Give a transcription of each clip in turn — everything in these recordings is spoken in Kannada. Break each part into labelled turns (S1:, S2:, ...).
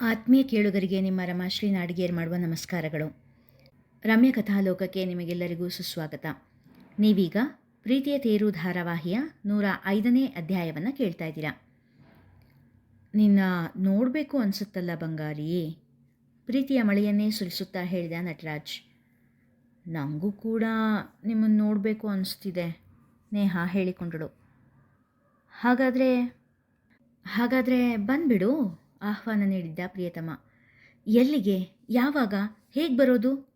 S1: ಆತ್ಮೀಯ ಕೇಳುಗರಿಗೆ ನಿಮ್ಮ ರಮಾಶ್ರೀ ನಾಡಿಗೇರ್ ಮಾಡುವ ನಮಸ್ಕಾರಗಳು. ರಮ್ಯ ಕಥಾಲೋಕಕ್ಕೆ ನಿಮಗೆಲ್ಲರಿಗೂ ಸುಸ್ವಾಗತ. ನೀವೀಗ ಪ್ರೀತಿಯ ತೇರು ಧಾರಾವಾಹಿಯ ನೂರ ಐದನೇ ಅಧ್ಯಾಯವನ್ನು ಕೇಳ್ತಾ ಇದ್ದೀರಾ? ನಿನ್ನ ನೋಡಬೇಕು ಅನಿಸುತ್ತಲ್ಲ ಬಂಗಾರಿಯೇ ಪ್ರೀತಿಯ ಮಳೆಯನ್ನೇ ಸುರಿಸುತ್ತಾ ಹೇಳಿದ ನಟರಾಜ್. ನನಗೂ ಕೂಡ ನಿಮ್ಮನ್ನು ನೋಡಬೇಕು ಅನಿಸ್ತಿದೆ, ನೇಹಾ ಹೇಳಿಕೊಂಡಳು. ಹಾಗಾದರೆ ಹಾಗಾದರೆ ಬಂದ್ಬಿಡು. ಆಹ್ವಾನ ನೀಡಿದ್ದ ಪ್ರಿಯತಮ. ಎಲ್ಲಿಗೆ? ಯಾವಾಗ? ಹೇಗೆ ಬರೋದು?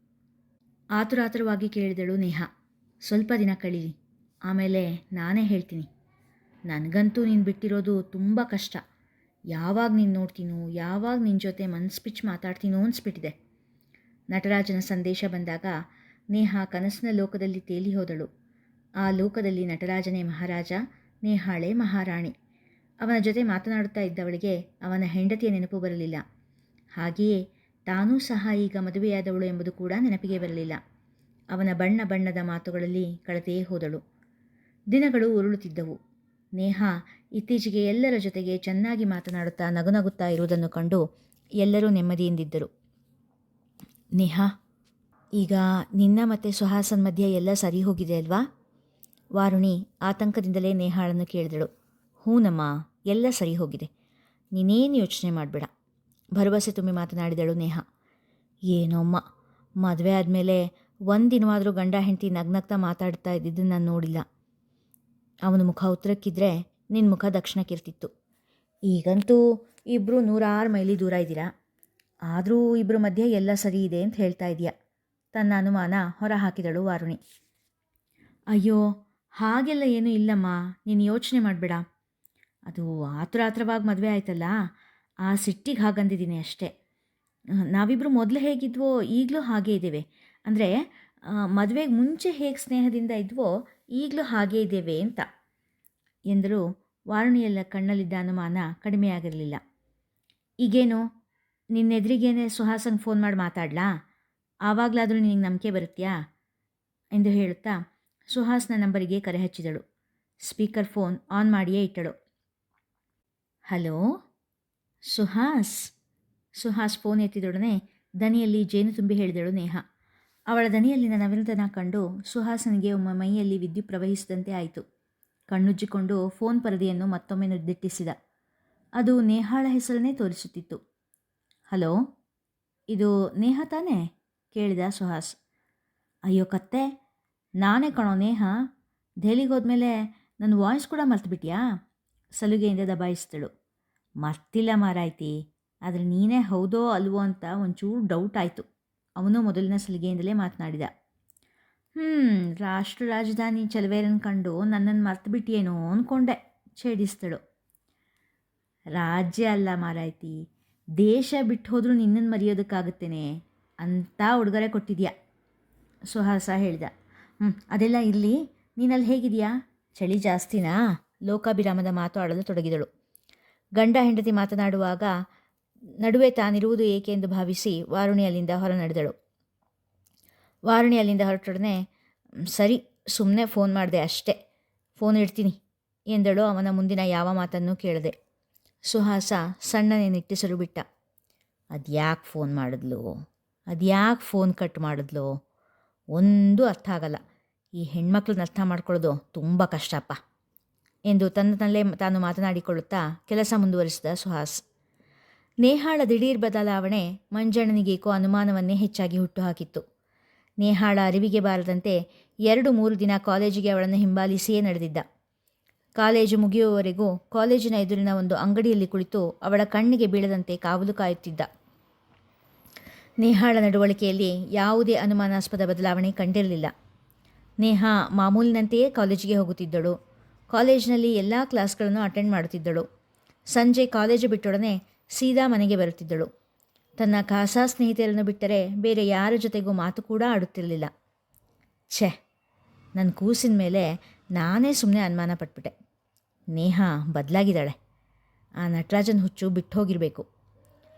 S1: ಆತುರಾತುರವಾಗಿ ಕೇಳಿದಳು ನೇಹಾ. ಸ್ವಲ್ಪ ದಿನ ಕಳೀಲಿ. ಆಮೇಲೆ ನಾನೇ ಹೇಳ್ತೀನಿ. ನನಗಂತೂ ನೀನು ಬಿಟ್ಟಿರೋದು ತುಂಬ ಕಷ್ಟ. ಯಾವಾಗ ನೀನು ನೋಡ್ತೀನೋ, ಯಾವಾಗ ನಿನ್ನ ಜೊತೆ ಮನ್ಸ್ಪಿಚ್ ಮಾತಾಡ್ತೀನೋ ಅನಿಸ್ಬಿಟ್ಟಿದೆ. ನಟರಾಜನ ಸಂದೇಶ ಬಂದಾಗ ನೇಹಾ ಕನಸಿನ ಲೋಕದಲ್ಲಿ ತೇಲಿ ಹೋದಳು. ಆ ಲೋಕದಲ್ಲಿ ನಟರಾಜನೇ ಮಹಾರಾಜ, ನೇಹಾಳೆ ಮಹಾರಾಣಿ. ಅವನ ಜೊತೆ ಮಾತನಾಡುತ್ತಾ ಇದ್ದವಳಿಗೆ ಅವನ ಹೆಂಡತಿಯ ನೆನಪು ಬರಲಿಲ್ಲ. ಹಾಗೆಯೇ ತಾನೂ ಸಹ ಈಗ ಮದುವೆಯಾದವಳು ಎಂಬುದು ಕೂಡ ನೆನಪಿಗೆ ಬರಲಿಲ್ಲ. ಅವನ ಬಣ್ಣ ಬಣ್ಣದ ಮಾತುಗಳಲ್ಲಿ ಕಳೆದೇ ಹೋದಳು. ದಿನಗಳು ಉರುಳುತ್ತಿದ್ದವು. ನೇಹಾ ಇತ್ತೀಚೆಗೆ ಎಲ್ಲರ ಜೊತೆಗೆ ಚೆನ್ನಾಗಿ ಮಾತನಾಡುತ್ತಾ ನಗುನಗುತ್ತಾ ಇರುವುದನ್ನು ಕಂಡು ಎಲ್ಲರೂ ನೆಮ್ಮದಿಯಿಂದಿದ್ದರು. ನೇಹಾ, ಈಗ ನಿನ್ನ ಮತ್ತು ಸುಹಾಸನ್ ಮಧ್ಯೆ ಎಲ್ಲ ಸರಿ ಹೋಗಿದೆ ಅಲ್ವಾ? ವಾರುಣಿ ಆತಂಕದಿಂದಲೇ ನೇಹಾಳನ್ನು ಕೇಳಿದಳು. ಹೂನಮ್ಮ ಎಲ್ಲ ಸರಿ ಹೋಗಿದೆ. ನೀನೇನು ಯೋಚನೆ ಮಾಡಬೇಡ. ಭರವಸೆ ತುಂಬಿ ಮಾತನಾಡಿದಳು ನೇಹಾ. ಏನೋಮ್ಮ ಮದುವೆ ಆದಮೇಲೆ ಒಂದಿನವಾದರೂ ಗಂಡ ಹೆಂಡತಿ ನಗ್ನಗ್ತಾ ಮಾತಾಡ್ತಾ ಇದ್ದಿದ್ದನ್ನು ನಾನು ನೋಡಿಲ್ಲ. ಅವನ ಮುಖ ಉತ್ತರಕ್ಕಿದ್ರೆ ನಿನ್ನ ಮುಖ ದಕ್ಷಿಣಕ್ಕಿರ್ತಿತ್ತು. ಈಗಂತೂ ಇಬ್ಬರು ನೂರಾರು ಮೈಲಿ ದೂರ ಇದ್ದೀರಾ? ಆದರೂ ಇಬ್ಬರ ಮಧ್ಯೆ ಎಲ್ಲ ಸರಿ ಇದೆ ಅಂತ ಹೇಳ್ತಾ ಇದೆಯಾ ತನ್ನ ಅನುಮಾನ ಹೊರ ಹಾಕಿದಳು ವಾರುಣಿ. ಅಯ್ಯೋ, ಹಾಗೆಲ್ಲ ಏನೂ ಇಲ್ಲಮ್ಮ. ನೀನು ಯೋಚನೆ ಮಾಡಬೇಡ. ಅದು ಆತುರ ಆತುರವಾಗಿ ಮದುವೆ ಆಯ್ತಲ್ಲ? ಆ ಸಿಟ್ಟಿಗೆ ಹಾಗಂದಿದ್ದೀನಿ ಅಷ್ಟೇ. ನಾವಿಬ್ಬರು ಮೊದಲು ಹೇಗಿದ್ವೋ ಈಗಲೂ ಹಾಗೇ ಇದ್ದೇವೆ. ಅಂದರೆ ಮದುವೆಗೆ ಮುಂಚೆ ಹೇಗೆ ಸ್ನೇಹದಿಂದ ಇದ್ವೋ ಈಗಲೂ ಹಾಗೇ ಇದ್ದೇವೆ ಅಂತ. ಎಂದರು ವಾರುಣಿಯಲ್ಲ ಕಣ್ಣಲ್ಲಿದ್ದ ಅನುಮಾನ ಕಡಿಮೆಯಾಗಿರಲಿಲ್ಲ. ಈಗೇನು? ನಿನ್ನೆದುರಿಗೇನೆ ಸುಹಾಸಂಗೆ ಫೋನ್ ಮಾಡಿ ಮಾತಾಡ್ಲಾ? ಆವಾಗಲಾದರೂ ನಿನಗೆ ನಂಬಿಕೆ ಬರುತ್ತೀಯಾ? ಎಂದು ಹೇಳುತ್ತಾ ಸುಹಾಸ್ನ ನಂಬರಿಗೆ ಕರೆ ಹಚ್ಚಿದಳು. ಸ್ಪೀಕರ್ ಫೋನ್ ಆನ್ ಮಾಡಿಯೇ ಇಟ್ಟಳು. ಹಲೋ? ಸುಹಾಸ್. ಸುಹಾಸ್ ಫೋನ್ ಎತ್ತಿದೊಡನೆ ದನಿಯಲ್ಲಿ ಜೇನು ತುಂಬಿ ಹೇಳಿದಳು ನೇಹಾ. ಅವಳ ದನಿಯಲ್ಲಿನ ನವೀನತನ ಕಂಡು ಸುಹಾಸನಿಗೆ ಒಮ್ಮೆ ಮೈಯಲ್ಲಿ ವಿದ್ಯುತ್ ಪ್ರವಹಿಸಿದಂತೆ ಆಯಿತು. ಕಣ್ಣುಜ್ಜಿಕೊಂಡು ಫೋನ್ ಪರದೆಯನ್ನು ಮತ್ತೊಮ್ಮೆ ನಿರ್ದಿಟ್ಟಿಸಿದ. ಅದು ನೇಹಾಳ ಹೆಸರನ್ನೇ ತೋರಿಸುತ್ತಿತ್ತು. ಹಲೋ? ಇದು ನೇಹ ತಾನೇ? ಕೇಳಿದ ಸುಹಾಸ್. ಅಯ್ಯೋ ಕತ್ತೆ, ನಾನೇ ಕಣೋ ನೇಹ. ದೆಹಲಿಗೆ ಹೋದ್ಮೇಲೆ ನನ್ನ ವಾಯ್ಸ್ ಕೂಡ ಮರ್ತುಬಿಟ್ಯಾ? ಸಲುಗೆಯಿಂದ ದಬಾಯಿಸಿದಳು. ಮರ್ತಿಲ್ಲ ಮಾರಾಯ್ತಿ. ಆದರೆ ನೀನೇ ಹೌದೋ ಅಲ್ವೋ ಅಂತ ಒಂಚೂರು ಡೌಟ್ ಆಯಿತು. ಅವನು ಮೊದಲಿನ ಸಲಿಗೆಯಿಂದಲೇ ಮಾತನಾಡಿದ. ಹ್ಞೂ ರಾಷ್ಟ್ರ ರಾಜಧಾನಿ ಚಲವೇರನ್ ಕಂಡು ನನ್ನನ್ನು ಮರ್ತು ಬಿಟ್ಟಿಯೇನೋ ಅಂದ್ಕೊಂಡೆ ಛೇಡಿಸ್ತಳು ರಾಜ್ಯ ಅಲ್ಲ ಮಾರಾಯ್ತಿ. ದೇಶ ಬಿಟ್ಟು ಹೋದರೂ ನಿನ್ನನ್ನು ಮರೆಯೋದಕ್ಕಾಗುತ್ತೇನೆ ಅಂತ ಉಡುಗೊರೆ ಕೊಟ್ಟಿದ್ಯಾ? ಸುಹಾಸ ಹೇಳಿದ. ಹ್ಞೂ ಅದೆಲ್ಲ ಇರಲಿ. ನೀನಲ್ಲಿ ಹೇಗಿದೆಯಾ? ಚಳಿ ಜಾಸ್ತಿನಾ? ಲೋಕಾಭಿರಾಮದ ಮಾತು ಆಡಲು ತೊಡಗಿದಳು. ಗಂಡ ಹೆಂಡತಿ ಮಾತನಾಡುವಾಗ ನಡುವೆ ತಾನಿರುವುದು ಏಕೆ ಎಂದು ಭಾವಿಸಿ ವಾರುಣಿ ಅಲ್ಲಿಂದ ಹೊರ ನಡೆದಳು. ವಾರುಣಿ ಅಲ್ಲಿಂದ ಹೊರಟೊಡನೆ ಸರಿ ಸುಮ್ಮನೆ ಫೋನ್ ಮಾಡಿದೆ ಅಷ್ಟೇ. ಫೋನ್ ಇಡ್ತೀನಿ, ಎಂದಳು ಅವನ ಮುಂದಿನ ಯಾವ ಮಾತನ್ನೂ ಕೇಳದೆ. ಸುಹಾಸ ಸಣ್ಣನೆ ನಿಟ್ಟಿಸಲು ಬಿಟ್ಟ. ಅದ್ಯಾಕೆ ಫೋನ್ ಮಾಡಿದ್ಲು? ಅದ್ಯಾಕೆ ಫೋನ್ ಕಟ್ ಮಾಡಿದ್ಲು? ಒಂದು ಅರ್ಥ ಆಗಲ್ಲ. ಈ ಹೆಣ್ಮಕ್ಳನ್ನ ಅರ್ಥ ಮಾಡ್ಕೊಳ್ಳೋದು ತುಂಬ ಕಷ್ಟಪ್ಪ. ಎಂದು ತನ್ನಲ್ಲೇ ತಾನು ಮಾತನಾಡಿಕೊಳ್ಳುತ್ತಾ ಕೆಲಸ ಮುಂದುವರಿಸಿದ ಸುಹಾಸ್. ನೇಹಾಳ ದಿಢೀರ್ ಬದಲಾವಣೆ ಮಂಜಣ್ಣನಿಗೇಕೋ ಅನುಮಾನವನ್ನೇ ಹೆಚ್ಚಾಗಿ ಹುಟ್ಟುಹಾಕಿತ್ತು. ನೇಹಾಳ ಅರಿವಿಗೆ ಬಾರದಂತೆ ಎರಡು ಮೂರು ದಿನ ಕಾಲೇಜಿಗೆ ಅವಳನ್ನು ಹಿಂಬಾಲಿಸಿಯೇ ನಡೆದಿದ್ದ. ಕಾಲೇಜು ಮುಗಿಯುವವರೆಗೂ ಕಾಲೇಜಿನ ಎದುರಿನ ಒಂದು ಅಂಗಡಿಯಲ್ಲಿ ಕುಳಿತು ಅವಳ ಕಣ್ಣಿಗೆ ಬೀಳದಂತೆ ಕಾವಲು ಕಾಯುತ್ತಿದ್ದ. ನೇಹಾಳ ನಡವಳಿಕೆಯಲ್ಲಿ ಯಾವುದೇ ಅನುಮಾನಾಸ್ಪದ ಬದಲಾವಣೆ ಕಂಡಿರಲಿಲ್ಲ. ನೇಹಾ ಮಾಮೂಲಿನಂತೆಯೇ ಕಾಲೇಜಿಗೆ ಹೋಗುತ್ತಿದ್ದಳು. ಕಾಲೇಜಿನಲ್ಲಿ ಎಲ್ಲ ಕ್ಲಾಸ್ಗಳನ್ನು ಅಟೆಂಡ್ ಮಾಡುತ್ತಿದ್ದಳು. ಸಂಜೆ ಕಾಲೇಜು ಬಿಟ್ಟೊಡನೆ ಸೀದಾ ಮನೆಗೆ ಬರುತ್ತಿದ್ದಳು. ತನ್ನ ಖಾಸಾ ಸ್ನೇಹಿತೆಯರನ್ನು ಬಿಟ್ಟರೆ ಬೇರೆ ಯಾರ ಜೊತೆಗೂ ಮಾತು ಕೂಡ ಆಡುತ್ತಿರಲಿಲ್ಲ. ಛೆ ನನ್ನ ಕೂಸಿನ ಮೇಲೆ ನಾನೇ ಸುಮ್ಮನೆ ಅನುಮಾನ ಪಟ್ಬಿಟ್ಟೆ. ನೇಹಾ ಬದಲಾಗಿದ್ದಾಳೆ. ಆ ನಟರಾಜನ ಹುಚ್ಚು ಬಿಟ್ಟು ಹೋಗಿರಬೇಕು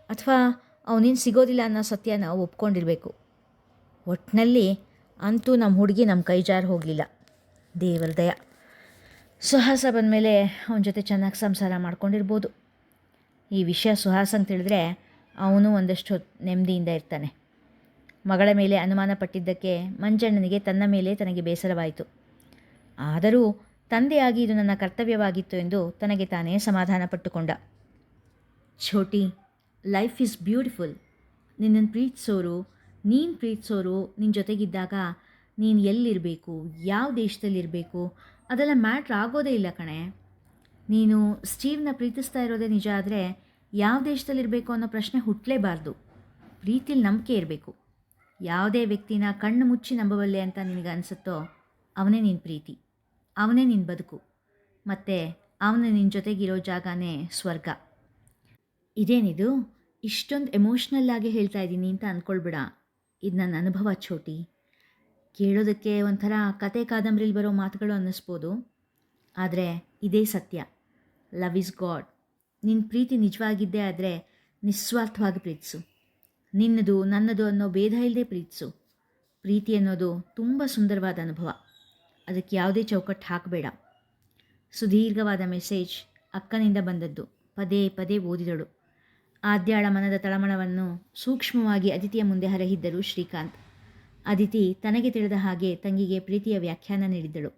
S1: ಅಥವಾ ಅವನೇನು ಸಿಗೋದಿಲ್ಲ ಅನ್ನೋ ಸತ್ಯನ ಒಪ್ಕೊಂಡಿರಬೇಕು. ಒಟ್ಟಿನಲ್ಲಿ ಅಂತೂ ನಮ್ಮ ಹುಡುಗಿ ನಮ್ಮ ಕೈ ಜಾರು ಹೋಗಲಿಲ್ಲ. ದೇವರ ದಯ ಸುಹಾಸ ಬಂದಮೇಲೆ ಅವನ ಜೊತೆ ಚೆನ್ನಾಗಿ ಸಂಸಾರ ಮಾಡ್ಕೊಂಡಿರ್ಬೋದು. ಈ ವಿಷಯ ಸುಹಾಸಂಗೆ ತಿಳಿದ್ರೆ ಅವನು ಒಂದಷ್ಟು ನೆಮ್ಮದಿಯಿಂದ ಇರ್ತಾನೆ. ಮಗಳ ಮೇಲೆ ಅನುಮಾನ ಪಟ್ಟಿದ್ದಕ್ಕೆ ಮಂಜಣ್ಣನಿಗೆ ತನ್ನ ಮೇಲೆ ತನಗೆ ಬೇಸರವಾಯಿತು. ಆದರೂ ತಂದೆಯಾಗಿ ಇದು ನನ್ನ ಕರ್ತವ್ಯವಾಗಿತ್ತು ಎಂದು ತನಗೆ ತಾನೇ ಸಮಾಧಾನ ಪಟ್ಟುಕೊಂಡ. Chhoti, life is beautiful. ನಿನ್ನನ್ನು ಪ್ರೀತಿಸೋರು, ನೀನು ಪ್ರೀತಿಸೋರು ನಿನ್ನ ಜೊತೆಗಿದ್ದಾಗ ನೀನು ಎಲ್ಲಿರಬೇಕು, ಯಾವ ದೇಶದಲ್ಲಿರಬೇಕು ಅದೆಲ್ಲ ಮ್ಯಾಟ್ರ್ ಆಗೋದೇ ಇಲ್ಲ ಕಣೆ. ನೀನು ಸ್ಟೀವ್ನ ಪ್ರೀತಿಸ್ತಾ ಇರೋದೇ ನಿಜ ಆದರೆ ಯಾವ ದೇಶದಲ್ಲಿರಬೇಕು ಅನ್ನೋ ಪ್ರಶ್ನೆ ಹುಟ್ಟಲೇಬಾರ್ದು ಪ್ರೀತಿಲಿ ನಂಬಿಕೆ ಇರಬೇಕು. ಯಾವುದೇ ವ್ಯಕ್ತಿನ ಕಣ್ಣು ಮುಚ್ಚಿ ನಂಬಬಲ್ಲೆ ಅಂತ ನಿನಗೆ ಅನಿಸುತ್ತೋ ಅವನೇ ನಿನ್ನ ಪ್ರೀತಿ. ಅವನೇ ನಿನ್ನ ಬದುಕು. ಮತ್ತು ಅವನು ನಿನ್ನ ಜೊತೆಗಿರೋ ಜಾಗನೇ ಸ್ವರ್ಗ. ಇದೇನಿದು? ಇಷ್ಟೊಂದು ಎಮೋಷ್ನಲ್ ಆಗಿ ಹೇಳ್ತಾ ಇದ್ದೀನಿ ಅಂತ ಅಂದ್ಕೊಳ್ಬಿಡ ಇದು ನನ್ನ ಅನುಭವ ಚೋಟಿ ಕೇಳೋದಕ್ಕೆ ಒಂಥರ ಕತೆ ಕಾದಂಬರಿಲಿ ಬರೋ ಮಾತುಗಳು ಅನ್ನಿಸ್ಬೋದು. ಆದರೆ ಇದೇ ಸತ್ಯ. Love is God. ನಿನ್ನ ಪ್ರೀತಿ ನಿಜವಾಗಿದ್ದೇ ಆದರೆ ನಿಸ್ವಾರ್ಥವಾಗಿ ಪ್ರೀತಿಸು. ನಿನ್ನದು, ನನ್ನದು ಅನ್ನೋ ಭೇದ ಇಲ್ಲದೆ ಪ್ರೀತಿಸು. ಪ್ರೀತಿ ಅನ್ನೋದು ತುಂಬ ಸುಂದರವಾದ ಅನುಭವ. ಅದಕ್ಕೆ ಯಾವುದೇ ಚೌಕಟ್ಟು ಹಾಕಬೇಡ. ಸುದೀರ್ಘವಾದ ಮೆಸೇಜ್ ಅಕ್ಕನಿಂದ ಬಂದದ್ದು. ಪದೇ ಪದೇ ಓದಿದಳು. ಆದ್ಯಾಳ ಮನದ ತಳಮಳವನ್ನು ಸೂಕ್ಷ್ಮವಾಗಿ ಅತಿಥಿಯ ಮುಂದೆ ಹರಹಿದ್ದರು ಶ್ರೀಕಾಂತ್. ಅದಿತಿ ತನಗೆ ತಿಳಿದ ಹಾಗೆ ತಂಗಿಗೆ ಪ್ರೀತಿಯ ವ್ಯಾಖ್ಯಾನ ನೀಡಿದ್ದಳು.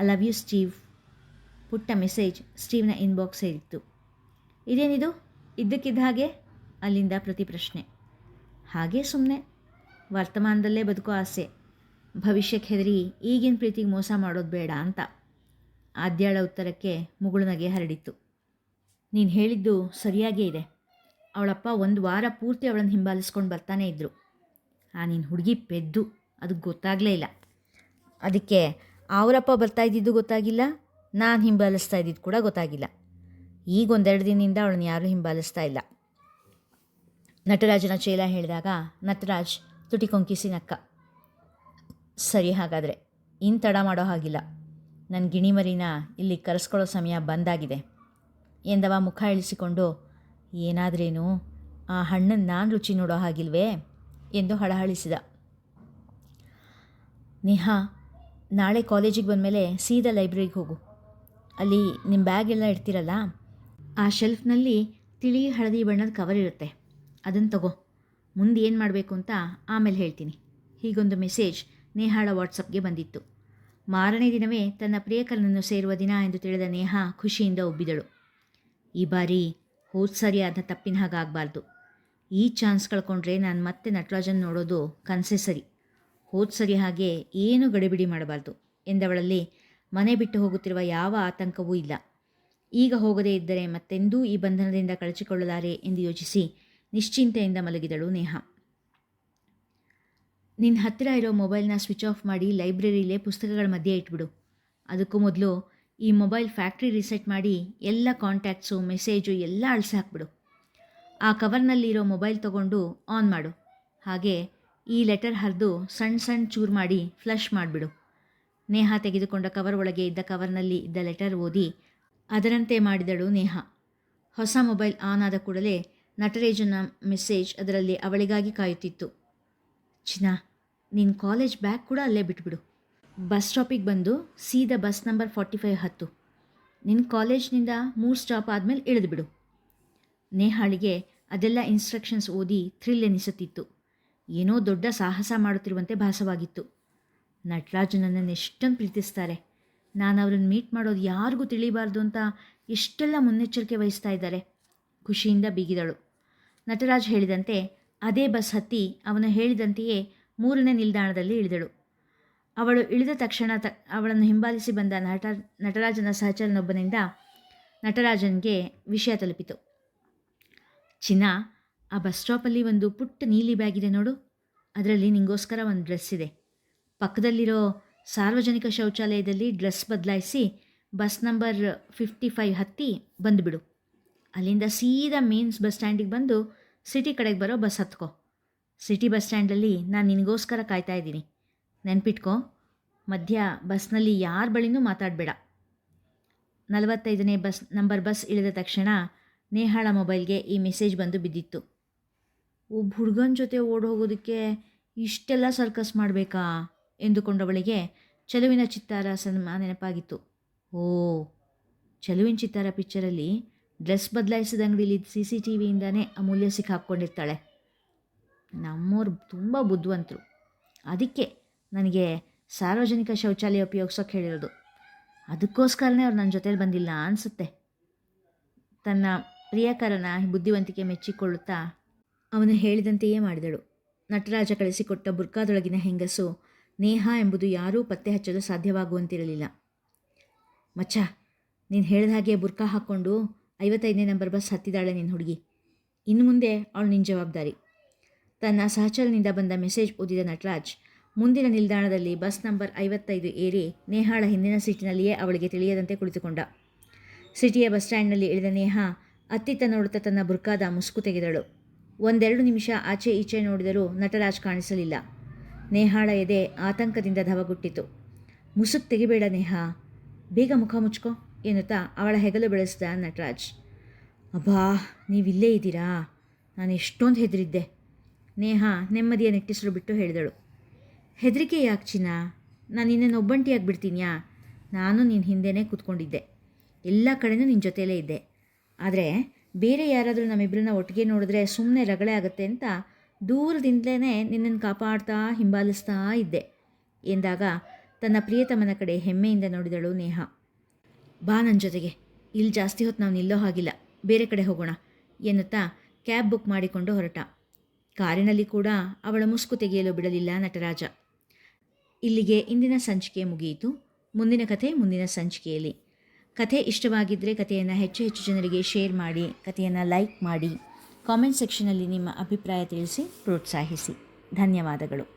S1: ಐ ಲವ್ ಯು ಸ್ಟೀವ್ ಪುಟ್ಟ ಮೆಸೇಜ್ ಸ್ಟೀವ್ನ ಇನ್ಬಾಕ್ಸ್ ಸೇರಿತ್ತು. ಇದೇನಿದು? ಇದ್ದಕ್ಕಿದ್ದ ಹಾಗೆ? ಅಲ್ಲಿಂದ ಪ್ರತಿ ಪ್ರಶ್ನೆ. ಹಾಗೆ ಸುಮ್ಮನೆ ವರ್ತಮಾನದಲ್ಲೇ ಬದುಕೋ ಆಸೆ. ಭವಿಷ್ಯಕ್ಕೆ ಹೆದರಿ ಈಗಿನ ಪ್ರೀತಿಗೆ ಮೋಸ ಮಾಡೋದು ಬೇಡ ಅಂತ. ಆದ್ಯಾಳ ಉತ್ತರಕ್ಕೆ ಮುಗುಳುನಗೆ ಹರಡಿತ್ತು. ನೀನು ಹೇಳಿದ್ದು ಸರಿಯಾಗೇ ಇದೆ. ಅವಳಪ್ಪ ಒಂದು ವಾರ ಪೂರ್ತಿ ಅವಳನ್ನು ಹಿಂಬಾಲಿಸ್ಕೊಂಡು ಬರ್ತಾನೆ ಇದ್ದರು ಆ ನಿನ್ನ ಹುಡುಗಿ ಪೆದ್ದು ಅದು ಗೊತ್ತಾಗಲೇ ಇಲ್ಲ. ಅದಕ್ಕೆ ಅವರಪ್ಪ ಬರ್ತಾ ಇದ್ದಿದ್ದು ಗೊತ್ತಾಗಿಲ್ಲ, ನಾನು ಹಿಂಬಾಲಿಸ್ತಾ ಇದ್ದಿದ್ದು ಕೂಡ ಗೊತ್ತಾಗಿಲ್ಲ. ಈಗ ಒಂದೆರಡು ದಿನದಿಂದ ಅವಳನ್ನ ಯಾರೂ ಹಿಂಬಾಲಿಸ್ತಾ ಇಲ್ಲ. ನಟರಾಜನ ಚೇಲ ಹೇಳಿದಾಗ, ನಟರಾಜ್ ತುಟಿ ಕೊಂಕಿಸಿ ನಕ್ಕ ಸರಿ ಹಾಗಾದರೆ ಇನ್ನು ತಡ ಮಾಡೋ ಹಾಗಿಲ್ಲ. ನನ್ನ ಗಿಣಿಮರಿನ ಇಲ್ಲಿ ಕರೆಸ್ಕೊಳ್ಳೋ ಸಮಯ ಬಂದಾಗಿದೆ. ಎಂದವ ಮುಖ ಇಳಿಸಿಕೊಂಡು, ಏನಾದ್ರೇನು? ಆ ಹಣ್ಣನ್ನು ನಾನು ರುಚಿ ನೋಡೋ ಹಾಗಿಲ್ವೇ? ಎಂದು ಹಳಹಳಿಸಿದ. ನೇಹಾ, ನಾಳೆ ಕಾಲೇಜಿಗೆ ಬಂದಮೇಲೆ ಸೀದಾ ಲೈಬ್ರರಿಗೆ ಹೋಗು. ಅಲ್ಲಿ ನಿಮ್ಮ ಬ್ಯಾಗ್ ಎಲ್ಲ ಇಡ್ತೀರಲ್ಲ? ಆ ಶೆಲ್ಫ್ನಲ್ಲಿ ತಿಳಿ ಹಳದಿ ಬಣ್ಣದ ಕವರ್ ಇರುತ್ತೆ. ಅದನ್ನು ತಗೋ. ಮುಂದೆ ಏನು ಮಾಡಬೇಕು ಅಂತ ಆಮೇಲೆ ಹೇಳ್ತೀನಿ. ಹೀಗೊಂದು ಮೆಸೇಜ್ ನೇಹಾಳ ವಾಟ್ಸಪ್ಗೆ ಬಂದಿತ್ತು. ಮಾರನೇ ದಿನವೇ ತನ್ನ ಪ್ರಿಯಕರನನ್ನು ಸೇರುವ ದಿನ ಎಂದು ತಿಳಿದ ನೇಹಾ ಖುಷಿಯಿಂದ ಒಬ್ಬಿದಳು ಈ ಬಾರಿ ಹೋದ ಸರಿ ಆದ ತಪ್ಪಿನ ಹಾಗಾಗಬಾರ್ದು. ಈ ಚಾನ್ಸ್ ಕಳ್ಕೊಂಡ್ರೆ ನಾನು ಮತ್ತೆ ನಟರಾಜನ್ ನೋಡೋದು ಕನಸೇ ಸರಿ. ಹೋದ ಸರಿ ಹಾಗೆ ಏನೂ ಗಡಿಬಿಡಿ ಮಾಡಬಾರ್ದು ಎಂದವಳಲ್ಲಿ ಮನೆ ಬಿಟ್ಟು ಹೋಗುತ್ತಿರುವ ಯಾವ ಆತಂಕವೂ ಇಲ್ಲ. ಈಗ ಹೋಗದೇ ಇದ್ದರೆ ಮತ್ತೆಂದೂ ಈ ಬಂಧನದಿಂದ ಕಳಚಿಕೊಳ್ಳಲಾರೆ ಎಂದು ಯೋಚಿಸಿ ನಿಶ್ಚಿಂತೆಯಿಂದ ಮಲಗಿದಳು ನೇಹಾ. ನಿನ್ನ ಹತ್ತಿರ ಇರೋ ಮೊಬೈಲ್ನ ಸ್ವಿಚ್ ಆಫ್ ಮಾಡಿ ಲೈಬ್ರರಿಲೇ ಪುಸ್ತಕಗಳ ಮಧ್ಯೆ ಇಟ್ಬಿಡು. ಅದಕ್ಕೂ ಮೊದಲು ಈ ಮೊಬೈಲ್ ಫ್ಯಾಕ್ಟ್ರಿ ರಿಸೆಟ್ ಮಾಡಿ ಎಲ್ಲ ಕಾಂಟ್ಯಾಕ್ಟ್ಸು, ಮೆಸೇಜು ಎಲ್ಲ ಅಳಿಸಿ ಹಾಕ್ಬಿಡು. ಆ ಕವರ್ನಲ್ಲಿರೋ ಮೊಬೈಲ್ ತಗೊಂಡು ಆನ್ ಮಾಡು. ಹಾಗೆ ಈ ಲೆಟರ್ ಹರಿದು ಸಣ್ಣ ಸಣ್ಣ ಚೂರು ಮಾಡಿ ಫ್ಲಶ್ ಮಾಡಿಬಿಡು. ನೇಹ ತೆಗೆದುಕೊಂಡ ಕವರ್ ಒಳಗೆ ಇದ್ದ ಕವರ್ನಲ್ಲಿ ಇದ್ದ ಲೆಟರ್ ಓದಿ ಅದರಂತೆ ಮಾಡಿದಳು ನೇಹಾ. ಹೊಸ ಮೊಬೈಲ್ ಆನ್ ಆದ ಕೂಡಲೇ ನಟರೇಜನ ಮೆಸೇಜ್ ಅದರಲ್ಲಿ ಅವಳಿಗಾಗಿ ಕಾಯುತ್ತಿತ್ತು. ಚಿನಾ ನಿನ್ನ ಕಾಲೇಜ್ ಬ್ಯಾಗ್ ಕೂಡ ಅಲ್ಲೇ ಬಿಟ್ಬಿಡು. ಬಸ್ ಸ್ಟಾಪಿಗೆ ಬಂದು ಸೀದಾ ಬಸ್ ನಂಬರ್ ಫಾರ್ಟಿ ಫೈವ್ ಹತ್ತು. ನಿನ್ನ ಕಾಲೇಜ್ನಿಂದ ಮೂರು ಸ್ಟಾಪ್ ಆದಮೇಲೆ ಇಳಿದುಬಿಡು. ನೇಹಾಳಿಗೆ ಅದೆಲ್ಲ ಇನ್ಸ್ಟ್ರಕ್ಷನ್ಸ್ ಓದಿ ಥ್ರಿಲ್ ಎನಿಸುತ್ತಿತ್ತು. ಏನೋ ದೊಡ್ಡ ಸಾಹಸ ಮಾಡುತ್ತಿರುವಂತೆ ಭಾಸವಾಗಿತ್ತು. ನಟರಾಜು ನನ್ನನ್ನು ಎಷ್ಟೊಂದು ಪ್ರೀತಿಸ್ತಾರೆ. ನಾನು ಅವರನ್ನು ಮೀಟ್ ಮಾಡೋದು ಯಾರಿಗೂ ತಿಳಿಬಾರ್ದು ಅಂತ ಎಷ್ಟೆಲ್ಲ ಮುನ್ನೆಚ್ಚರಿಕೆ ವಹಿಸ್ತಾ ಇದ್ದಾರೆ. ಖುಷಿಯಿಂದ ಬೀಗಿದಳು. ನಟರಾಜ್ ಹೇಳಿದಂತೆ ಅದೇ ಬಸ್ ಹತ್ತಿ ಅವನು ಹೇಳಿದಂತೆಯೇ ಮೂರನೇ ನಿಲ್ದಾಣದಲ್ಲಿ ಇಳಿದಳು. ಅವಳು ಇಳಿದ ತಕ್ಷಣ ತ, ಅವಳನ್ನು ಹಿಂಬಾಲಿಸಿ ಬಂದ ನಟ, ನಟರಾಜನ ಸಹಚರನೊಬ್ಬನಿಂದ ನಟರಾಜನ್ಗೆ ವಿಷಯ ತಲುಪಿತು. ಚಿನ್ನ, ಆ ಬಸ್ ಸ್ಟಾಪಲ್ಲಿ ಒಂದು ಪುಟ್ಟ ನೀಲಿ ಬ್ಯಾಗ್ ಇದೆ ನೋಡು. ಅದರಲ್ಲಿ ನಿಂಗೋಸ್ಕರ ಒಂದು ಡ್ರೆಸ್ ಇದೆ. ಪಕ್ಕದಲ್ಲಿರೋ ಸಾರ್ವಜನಿಕ ಶೌಚಾಲಯದಲ್ಲಿ ಡ್ರೆಸ್ ಬದಲಾಯಿಸಿ ಬಸ್ ನಂಬರ್ ಫಿಫ್ಟಿ ಫೈವ್ ಹತ್ತಿ ಬಂದುಬಿಡು. ಅಲ್ಲಿಂದ ಸೀದಾ ಮೇನ್ಸ್ ಬಸ್ ಸ್ಟ್ಯಾಂಡಿಗೆ ಬಂದು ಸಿಟಿ ಕಡೆಗೆ ಬರೋ ಬಸ್ ಹತ್ಕೋ. ಸಿಟಿ ಬಸ್ ಸ್ಟ್ಯಾಂಡಲ್ಲಿ ನಾನು ನಿನಗೋಸ್ಕರ ಕಾಯ್ತಾ ಇದ್ದೀನಿ. ನೆನ್ಪಿಟ್ಕೋ, ಮಧ್ಯ ಬಸ್ನಲ್ಲಿ ಯಾರ ಬಳಿನೂ ಮಾತಾಡಬೇಡ. ನಲವತ್ತೈದನೇ ಬಸ್ ನಂಬರ್ ಬಸ್ ಇಳಿದ ತಕ್ಷಣ ನೇಹಾಳ ಮೊಬೈಲ್ಗೆ ಈ ಮೆಸೇಜ್ ಬಂದು ಬಿದ್ದಿತ್ತು. ಒಬ್ಬ ಹುಡುಗನ ಜೊತೆ ಓಡಿ ಹೋಗೋದಕ್ಕೆ ಇಷ್ಟೆಲ್ಲ ಸರ್ಕಸ್ ಮಾಡಬೇಕಾ? ಎಂದುಕೊಂಡವಳಿಗೆ ಚೆಲುವಿನ ಚಿತ್ತಾರ ಸಿನಿಮಾ ನೆನಪಾಗಿತ್ತು. ಓ, ಚೆಲುವಿನ ಚಿತ್ತಾರ ಪಿಕ್ಚರಲ್ಲಿ ಡ್ರೆಸ್ ಬದಲಾಯಿಸಿದ ಅಂಗಡಿಲಿ ಸಿ ಸಿ ಟಿ ವಿಯಿಂದನೇ ಅಮೂಲ್ಯ ಸಿಕ್ಕಾಕ್ಕೊಂಡಿರ್ತಾಳೆ ನಮ್ಮವ್ರು ತುಂಬ ಬುದ್ಧಿವಂತರು. ಅದಕ್ಕೆ ನನಗೆ ಸಾರ್ವಜನಿಕ ಶೌಚಾಲಯ ಉಪಯೋಗಿಸೋಕೆ ಹೇಳಿರೋದು. ಅದಕ್ಕೋಸ್ಕರನೇ ಅವ್ರು ನನ್ನ ಜೊತೇಲಿ ಬಂದಿಲ್ಲ ಅನಿಸುತ್ತೆ. ತನ್ನ ಪ್ರಿಯಕರನ ಬುದ್ಧಿವಂತಿಕೆ ಮೆಚ್ಚಿಕೊಳ್ಳುತ್ತಾ ಅವನು ಹೇಳಿದಂತೆಯೇ ಮಾಡಿದಳು. ನಟರಾಜ ಕಳಿಸಿಕೊಟ್ಟ ಬುರ್ಕಾದೊಳಗಿನ ಹೆಂಗಸು ನೇಹ ಎಂಬುದು ಯಾರೂ ಪತ್ತೆ ಹಚ್ಚಲು ಸಾಧ್ಯವಾಗುವಂತಿರಲಿಲ್ಲ. ಮಚ್ಚ, ನೀನು ಹೇಳಿದ ಹಾಗೆ ಬುರ್ಕಾ ಹಾಕ್ಕೊಂಡು ಐವತ್ತೈದನೇ ನಂಬರ್ ಬಸ್ ಹತ್ತಿದಾಳೆ ನಿನ್ನ ಹುಡುಗಿ. ಇನ್ನು ಮುಂದೆ ಅವಳು ನಿನ್ನ ಜವಾಬ್ದಾರಿ. ತನ್ನ ಸಹಚರನಿಂದ ಬಂದ ಮೆಸೇಜ್ ಓದಿದ ನಟರಾಜ್, ಮುಂದಿನ ನಿಲ್ದಾಣದಲ್ಲಿ ಬಸ್ ನಂಬರ್ ಐವತ್ತೈದು ಏರಿ ನೇಹಾಳ ಹಿಂದಿನ ಸೀಟಿನಲ್ಲಿಯೇ ಅವಳಿಗೆ ತಿಳಿಯದಂತೆ ಕುಳಿತುಕೊಂಡ. ಸಿಟಿಯ ಬಸ್ ಸ್ಟ್ಯಾಂಡ್ನಲ್ಲಿ ಇಳಿದ ನೇಹ ಅತ್ತಿತ್ತ ನೋಡುತ್ತಾ ತನ್ನ ಬುರ್ಕಾದ ಮುಸುಕು ತೆಗೆದಳು. ಒಂದೆರಡು ನಿಮಿಷ ಆಚೆ ಈಚೆ ನೋಡಿದರೂ ನಟರಾಜ್ ಕಾಣಿಸಲಿಲ್ಲ. ನೇಹಾಳ ಎದೆ ಆತಂಕದಿಂದ ಧವಗುಟ್ಟಿತು. ಮುಸುಕ್ ತೆಗಿಬೇಡ ನೇಹ, ಬೇಗ ಮುಖ ಮುಚ್ಕೋ ಎನ್ನುತ್ತಾ ಅವಳ ಹೆಗಲು ಬೆಳೆಸಿದ ನಟರಾಜ್. ಅಬ್ಬಾ, ನೀವಿಲ್ಲೇ ಇದ್ದೀರಾ? ನಾನು ಎಷ್ಟೊಂದು ಹೆದರಿದ್ದೆ. ನೇಹ ನೆಮ್ಮದಿಯ ನೆಟ್ಟಿಸಲು ಬಿಟ್ಟು ಹೇಳಿದಳು. ಹೆದರಿಕೆ ಯಾಕೆ ಚಿನ್ನ? ನಾನು ಇನ್ನೇನು ಒಬ್ಬಂಟಿಯಾಗಿ ಬಿಡ್ತೀನಿಯಾ? ನಾನು ನಿನ್ನ ಹಿಂದೆನೇ ಕೂತ್ಕೊಂಡಿದ್ದೆ. ಎಲ್ಲ ಕಡೆಯೂ ನಿನ್ನ ಜೊತೆಯಲ್ಲೇ ಇದ್ದೆ. ಆದರೆ ಬೇರೆ ಯಾರಾದರೂ ನಮ್ಮಿಬ್ಬರನ್ನ ಒಟ್ಟಿಗೆ ನೋಡಿದ್ರೆ ಸುಮ್ಮನೆ ರಗಳೆ ಆಗುತ್ತೆ ಅಂತ ದೂರದಿಂದಲೇ ನಿನ್ನನ್ನು ಕಾಪಾಡ್ತಾ ಹಿಂಬಾಲಿಸ್ತಾ ಇದ್ದೆ ಎಂದಾಗ ತನ್ನ ಪ್ರಿಯತಮನ ಕಡೆ ಹೆಮ್ಮೆಯಿಂದ ನೋಡಿದಳು ನೇಹ. ಬಾ ನನ್ನ ಜೊತೆಗೆ. ಇಲ್ಲಿ ಜಾಸ್ತಿ ಹೊತ್ತು ನಾವು ನಿಲ್ಲೋ ಹಾಗಿಲ್ಲ. ಬೇರೆ ಕಡೆ ಹೋಗೋಣ ಎನ್ನುತ್ತಾ ಕ್ಯಾಬ್ ಬುಕ್ ಮಾಡಿಕೊಂಡು ಹೊರಟ. ಕಾರಿನಲ್ಲಿ ಕೂಡ ಅವಳ ಮುಸುಕು ತೆಗೆಯಲು ಬಿಡಲಿಲ್ಲ ನಟರಾಜ. ಇಲ್ಲಿಗೆ ಇಂದಿನ ಸಂಚಿಕೆ ಮುಗಿಯಿತು. ಮುಂದಿನ ಕಥೆ ಮುಂದಿನ ಸಂಚಿಕೆಯಲ್ಲಿ. ಕಥೆ ಇಷ್ಟವಾಗಿದ್ದರೆ ಕಥೆಯನ್ನು ಹೆಚ್ಚು ಹೆಚ್ಚು ಜನರಿಗೆ ಶೇರ್ ಮಾಡಿ, ಕಥೆಯನ್ನು ಲೈಕ್ ಮಾಡಿ, ಕಾಮೆಂಟ್ ಸೆಕ್ಷನಲ್ಲಿ ನಿಮ್ಮ ಅಭಿಪ್ರಾಯ ತಿಳಿಸಿ, ಪ್ರೋತ್ಸಾಹಿಸಿ. ಧನ್ಯವಾದಗಳು.